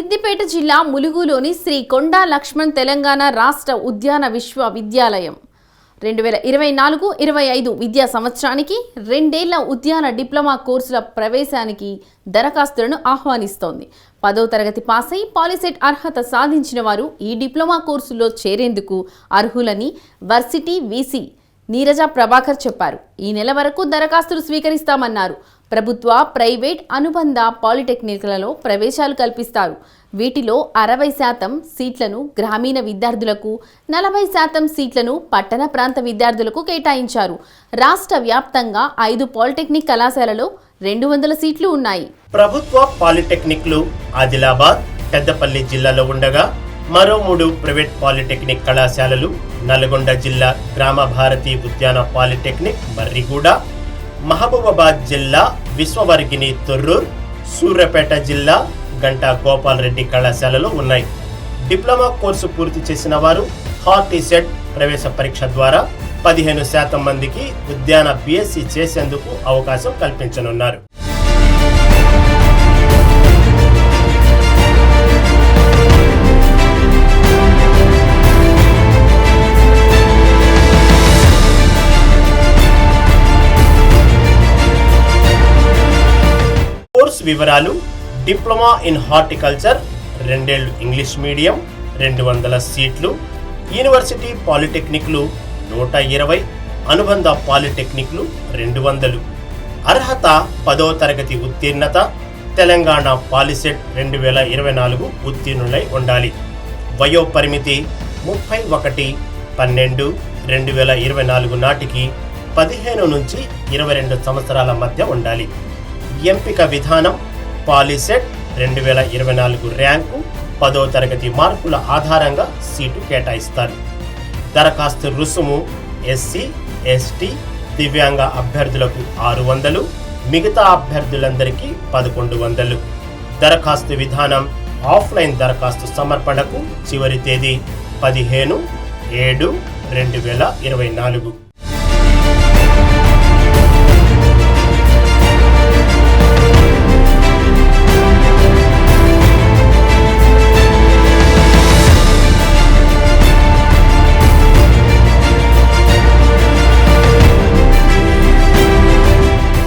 సిద్దిపేట జిల్లా ములుగులోని శ్రీ కొండా లక్ష్మణ్ తెలంగాణ రాష్ట్ర ఉద్యాన విశ్వవిద్యాలయం. రెండు వేల ఇరవై నాలుగు ఇరవై ఐదు విద్యా సంవత్సరానికి రెండేళ్ళ ఉద్యాన డిప్లొమా కోర్సుల ప్రవేశానికి దరఖాస్తులను ఆహ్వానిస్తోంది. పదో తరగతి పాస్ అయి పాలిసెట్ అర్హత సాధించిన వారు ఈ డిప్లొమా కోర్సులో చేరేందుకు అర్హులని వర్సిటీ వీసీ నీరజ ప్రభాకర్ చెప్పారు. ఈ నెల వరకు దరఖాస్తులు స్వీకరిస్తామన్నారు. ప్రభుత్వ ప్రైవేట్ అనుబంధ పాలిటెక్నిక్లలో ప్రవేశాలు కల్పిస్తారు. వీటిలో అరవై శాతం సీట్లను గ్రామీణ విద్యార్థులకు నలభై శాతం సీట్లను పట్టణ ప్రాంత విద్యార్థులకు కేటాయించారు. రాష్ట్ర వ్యాప్తంగా ఐదు పాలిటెక్నిక్ కళాశాలలో రెండు వందల సీట్లు ఉన్నాయి. ప్రభుత్వ పాలిటెక్నిక్లు ఆదిలాబాద్ పెద్దపల్లి జిల్లాలో ఉండగా మరో మూడు ప్రైవేట్ పాలిటెక్నిక్ కళాశాలలు నల్గొండ జిల్లా గ్రామ భారతి ఉద్యాన పాలిటెక్నిక్ మర్రిగూడ మహబూబాబాద్ జిల్లా విశ్వవర్గిని తొర్రూర్ సూర్యాపేట జిల్లా గంటా గోపాల్ రెడ్డి కళాశాలలు ఉన్నాయి. డిప్లొమా కోర్సు పూర్తి చేసిన వారు హార్టీసెట్ ప్రవేశ పరీక్ష ద్వారా పదిహేను శాతం మందికి ఉద్యాన బీఎస్సీ చేసేందుకు అవకాశం కల్పించనున్నారు. కోర్స్ వివరాలు డిప్లొమా ఇన్ హార్టికల్చర్ రెండేళ్ళు ఇంగ్లీష్ మీడియం రెండు వందల సీట్లు యూనివర్సిటీ పాలిటెక్నిక్లు నూట ఇరవై అనుబంధ పాలిటెక్నిక్లు రెండు వందలు. అర్హత పదో తరగతి ఉత్తీర్ణత తెలంగాణ పాలిసెట్ రెండు వేల ఇరవై నాలుగు ఉత్తీర్ణులై ఉండాలి. వయో పరిమితి ముప్పై ఒకటి పన్నెండు రెండు వేల ఇరవై నాలుగు నాటికి పదిహేను నుంచి ఇరవై రెండు సంవత్సరాల మధ్య ఉండాలి. ఎంపిక విధానం పాలిసెట్ రెండు వేల ఇరవై నాలుగు ర్యాంకు పదో తరగతి మార్కుల ఆధారంగా సీటు కేటాయిస్తారు. దరఖాస్తు రుసుము ఎస్సీ ఎస్టీ దివ్యాంగ అభ్యర్థులకు ఆరు వందలు మిగతా అభ్యర్థులందరికీ పదకొండు వందలు. దరఖాస్తు విధానం ఆఫ్లైన్ దరఖాస్తు సమర్పణకు చివరి తేదీ పదిహేను ఏడు రెండు వేల ఇరవై నాలుగు.